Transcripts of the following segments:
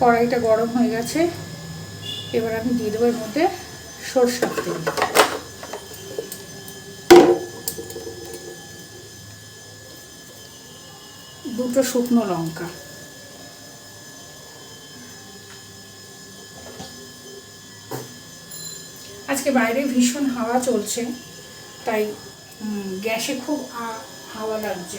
কড়াইটা গরম হয়ে গেছে। এবার আমি দিয়ে দেবো এর মধ্যে সরষার তেল। দুটো শুকনো লঙ্কা। আজকে বাইরে ভীষণ হাওয়া চলছে, তাই গ্যাসে খুব হাওয়া লাগছে।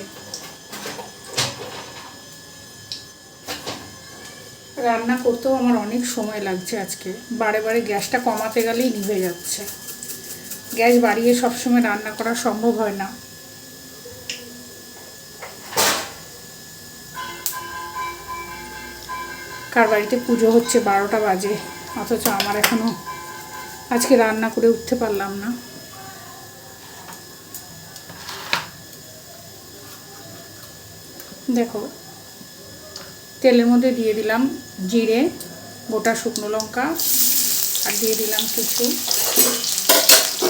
রান্না করতেও আমার অনেক সময় লাগছে আজকে। বারে বারে গ্যাসটা কমাতে গেলেই নিভে যাচ্ছে। গ্যাস বাড়িয়ে সবসময় রান্না করা সম্ভব হয় না। কার বাড়িতে পুজো হচ্ছে বারোটা বাজে, অথচ আমার এখনও আজকে রান্না করে উঠতে পারলাম না। দেখো তেলের মধ্যে দিয়ে দিলাম জিরে, গোটা শুকনো লঙ্কা, আর দিয়ে দিলাম কিছু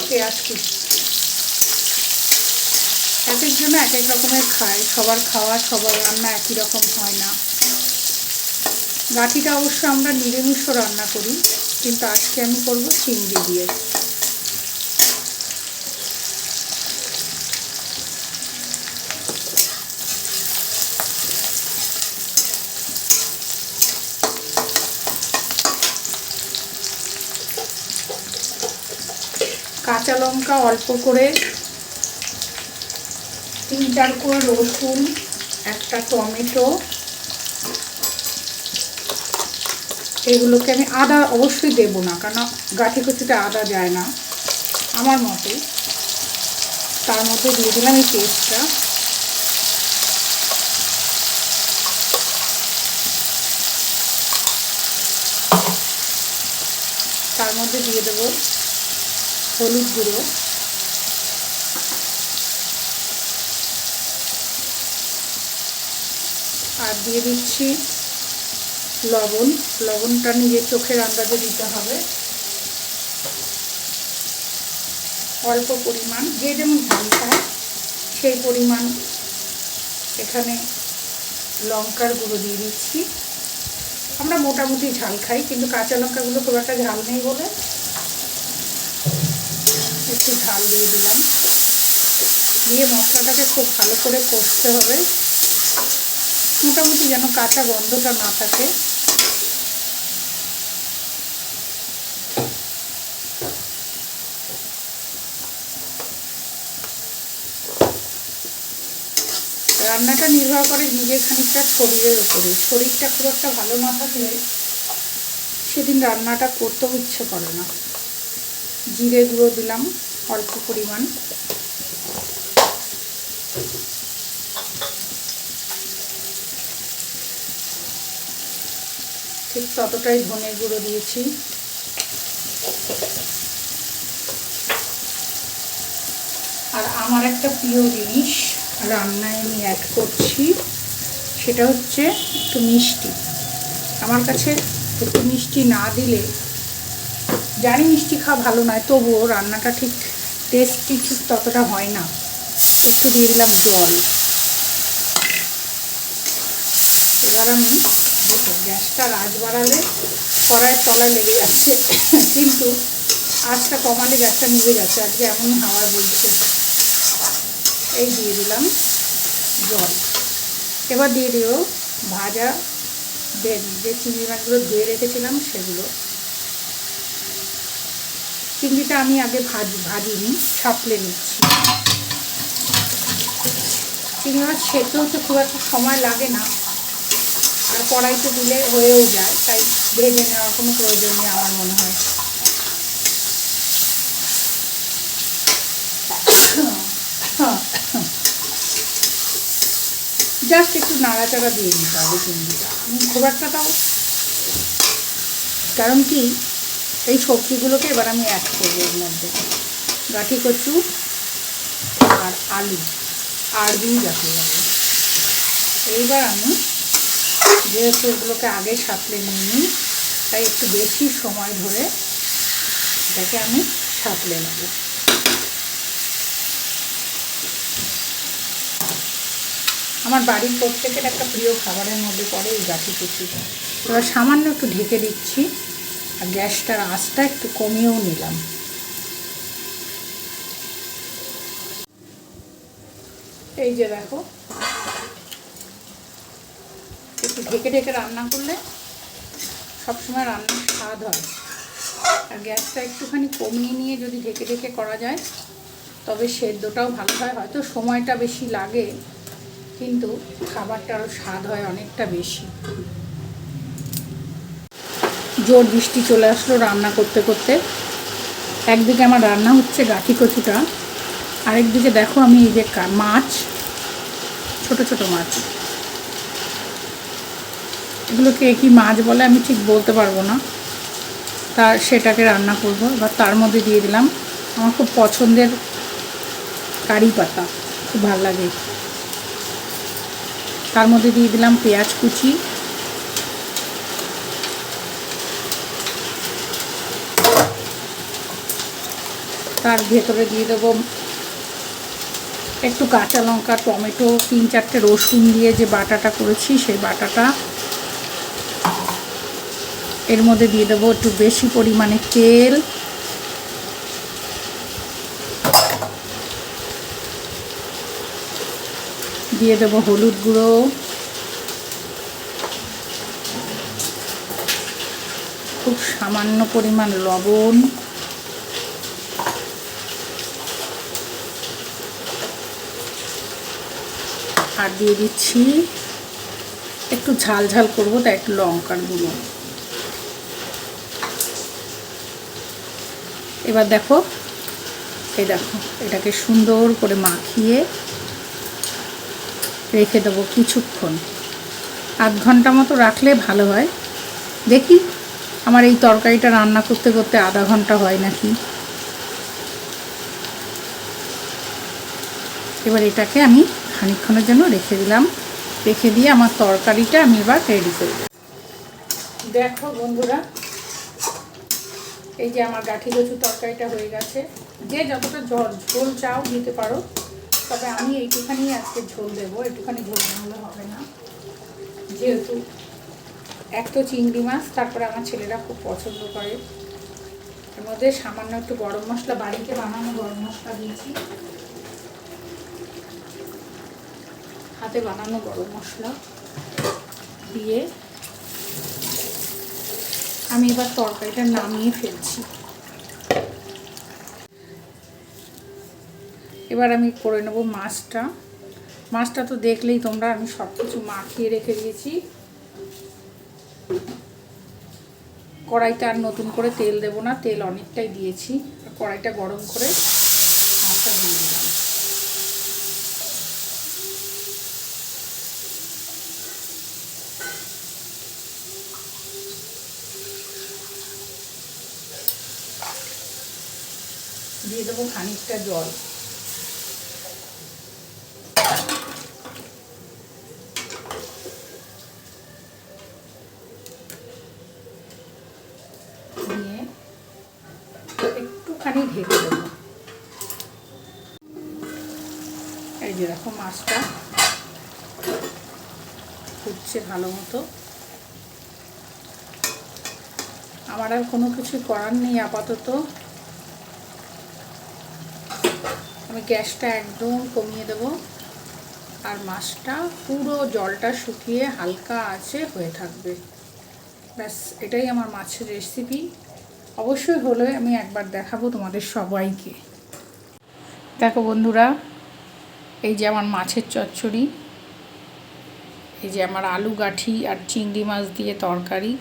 পেঁয়াজ কুচি। এক একজন এক এক রকমের খায়, সবার খাওয়া, সবার রান্না একই রকম হয় না। গাঠিটা অবশ্য আমরা নিরামিষও রান্না করি, কিন্তু আজকে আমি করব চিংড়ি দিয়ে। কাঁচা লঙ্কা অল্প করে তিন চার করে রসুন, একটা টমেটো। এগুলোকে আমি আদা অবশ্যই দেব না কারণ গাঠি কচুতে আদা যায় না, আমার মতে। তার মধ্যে দিয়ে দিলাম এই পেস্টটা। তার মধ্যে দিয়ে দেবো হলুদ গুঁড়ো। আর দিয়ে দিচ্ছি লবণ। লবণটা নিজের চোখের আন্দাজে দিতে হবে। অল্প পরিমাণ, যে যেমন ঝাল খায়, সেই পরিমাণ এখানে লঙ্কার গুঁড়ো দিয়ে দিচ্ছি। আমরা মোটামুটি ঝাল খাই, কিন্তু কাঁচা লঙ্কাগুলো খুব একটা ঝাল নেই বলে। একটু দিয়ে দিলাম। দিয়ে মশলাটাকে খুব ভালো করে কষতে হবে। মোটামুটি যেন কাঁচা গন্ধটা না থাকে। রান্নাটা নির্ভর করে নিজের খানিকটা শরীরের উপরে। শরীরটা খুব একটা ভালো না থাকলে সেদিন রান্নাটা করতেও ইচ্ছে করে না। জিরে গুঁড়ো দিলাম। অল্প পরিমাণ। ঠিক ততটাই ধনে গুঁড়ো দিয়েছি। আর আমার একটা প্রিয় জিনিস রান্নায় আমি অ্যাড করছি, সেটা হচ্ছে একটু মিষ্টি। আমার কাছে একটু মিষ্টি না দিলে, জানি মিষ্টি খাওয়া ভালো নয়, তবুও রান্নাটা ঠিক টেস্টি ঠিক ততটা হয় না। একটু দিয়ে দিলাম জল এবার আমি দেখো, গ্যাসটা আজ বাড়ালে কড়াইয়ের তলায় লেগে যাচ্ছে। কিন্তু আজটা কমালে গ্যাসটা নিভে যাচ্ছে। আজকে এমনই হাওয়া বলছে এই দিয়ে দিলাম জল। এবার দিয়ে দিও ভাজা যে চিংড়ি মাছগুলো ধুয়ে রেখেছিলাম সেগুলো। চিংড়িটা আমি আগে ভাজ, ভাজিনি, ছাপলে নিচ্ছি। চিংড়ি মাছ সেদ্ধ হতে খুব একটা সময় লাগে না। আর কড়াইতে দিলে হয়েও যায়, তাই ভেজে নেওয়ার কোনো প্রয়োজন নেই আমার মনে হয়। জাস্ট একটু নাড়াচাড়া দিয়ে নিতে হবে চিংড়িটা। খুব একটা তাও কারণ কি এই সবজিগুলোকে এবার আমি অ্যাড করব এর মধ্যে। গাঠি কচু আর আলু আর দিয়ে যাকে যাবে এইবার আমি যেহেতু এগুলোকে আগে সাঁতলে নিই তাই একটু বেশি সময় ধরে এটাকে আমি সাঁতলে নেব। আমার বাড়ির প্রত্যেকের একটা প্রিয় খাবারের মধ্যে পড়ে এই গাঠি কুচি। এবার সামান্য একটু ঢেকে দিচ্ছি। আর গ্যাসটার আঁচটা একটু কমিয়েও নিলাম। এই যে দেখো, একটু ঢেকে ঢেকে রান্না করলে সবসময় রান্নার স্বাদ হয়। আর গ্যাসটা একটুখানি কমিয়ে নিয়ে যদি ঢেকে ঢেকে করা যায়, তবে সেদ্ধটাও ভালো হয়। হয়তো সময়টা বেশি লাগে, কিন্তু খাবারটা আরও স্বাদ হয় অনেকটা বেশি। জোর বৃষ্টি চলে আসলো রান্না করতে করতে। একদিকে আমার রান্না হচ্ছে গাঠি কচুটা, আরেকদিকে দেখো আমি এই যে মাছ, ছোট ছোট মাছ। এগুলোকে কি মাছ বলে আমি ঠিক বলতে পারব না। তার সেটাকে রান্না করব, এবার তার মধ্যে দিয়ে দিলাম আমার খুব পছন্দের কারি পাতা, খুব ভালো লাগে। তার মধ্যে দিয়ে দিলাম পেঁয়াজ কুচি তার ভেতরে দিয়ে দেবো একটু কাঁচা লঙ্কা, টমেটো, তিন চারটে রসুন দিয়ে যে বাটাটা করেছি, সেই বাটাটা। এর মধ্যে দিয়ে দেবো একটু বেশি পরিমাণে তেল। দিয়ে দেবো হলুদ গুঁড়ো। খুব সামান্য পরিমাণ লবণ। আর দিয়ে দিচ্ছি। একটু ঝাল ঝাল করব, তাই একটু লঙ্কার গুঁড়ো। এবার দেখো, এই দেখো, এটাকে সুন্দর করে মাখিয়ে রেখে দেবো কিছুক্ষণ। আধ ঘণ্টা মতো রাখলে ভালো হয়। দেখি, আমার এই তরকারিটা রান্না করতে করতে আধা ঘণ্টা হয় নাকি? এবার এটাকে আমি খানিকক্ষণের জন্য রেখে দিলাম। রেখে দিয়ে আমার তরকারিটা আমি এবার রেডি করব দেখো বন্ধুরা, এই যে আমার গাঠি কচু তরকারিটা হয়ে গেছে। যে যতটা ঝোল চাও দিতে পারো, তবে আমি এইটুখানি আজকে ঝোল দেবো। একটুখানি ঝোল না হলে হবে না। যেহেতু এক তো চিংড়ি মাছ, তারপরে আমার ছেলেরা খুব পছন্দ করে। এর মধ্যে সামান্য একটু গরম মশলা, বাড়িতে বানানো গরম মশলা দিয়েছি। হাতে বানানো গরম মশলা দিয়ে আমি এবার তরকারিটা নামিয়ে ফেলছি। এবার আমি করে নেব মাছটা। মাছটা তো দেখলেই তোমরা আমি সব কিছু মাখিয়ে রেখে দিয়েছি। কড়াইতে আর নতুন করে তেল দেব না, তেল অনেকটাই দিয়েছি। কড়াইটা গরম করে মাছটা দিয়ে দিলাম। দিয়ে দেবো খানিকটা জল। একটুখানি ঢেকে দেবো। এই যে দেখো মাছটা ফুটছে ভালো মতো। আমার আর কোনো কিছু করার নেই আপাতত। আমি গ্যাসটা একদম কমিয়ে দেব। আর মাছটা পুরো জলটা শুকিয়ে হালকা আছে হয়ে থাকবে। ব্যাস, এটাই আমার মাছের রেসিপি অবশ্যই হলে আমি একবার দেখাবো তোমাদের সবাইকে। দেখো বন্ধুরা, এই যে আমার মাছের চচ্চড়ি, এই যে আমার আলু গাঠি আর চিংড়ি মাছ দিয়ে তরকারি।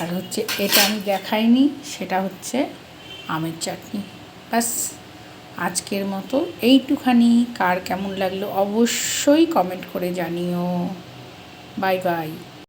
আর হচ্ছে এটা আমি দেখাইনি, সেটা হচ্ছে আমের চাটনি। ব্যাস। আজকের মতো এইটুখানি। কার কেমন লাগল অবশ্যই কমেন্ট করে জানিও। Bye bye.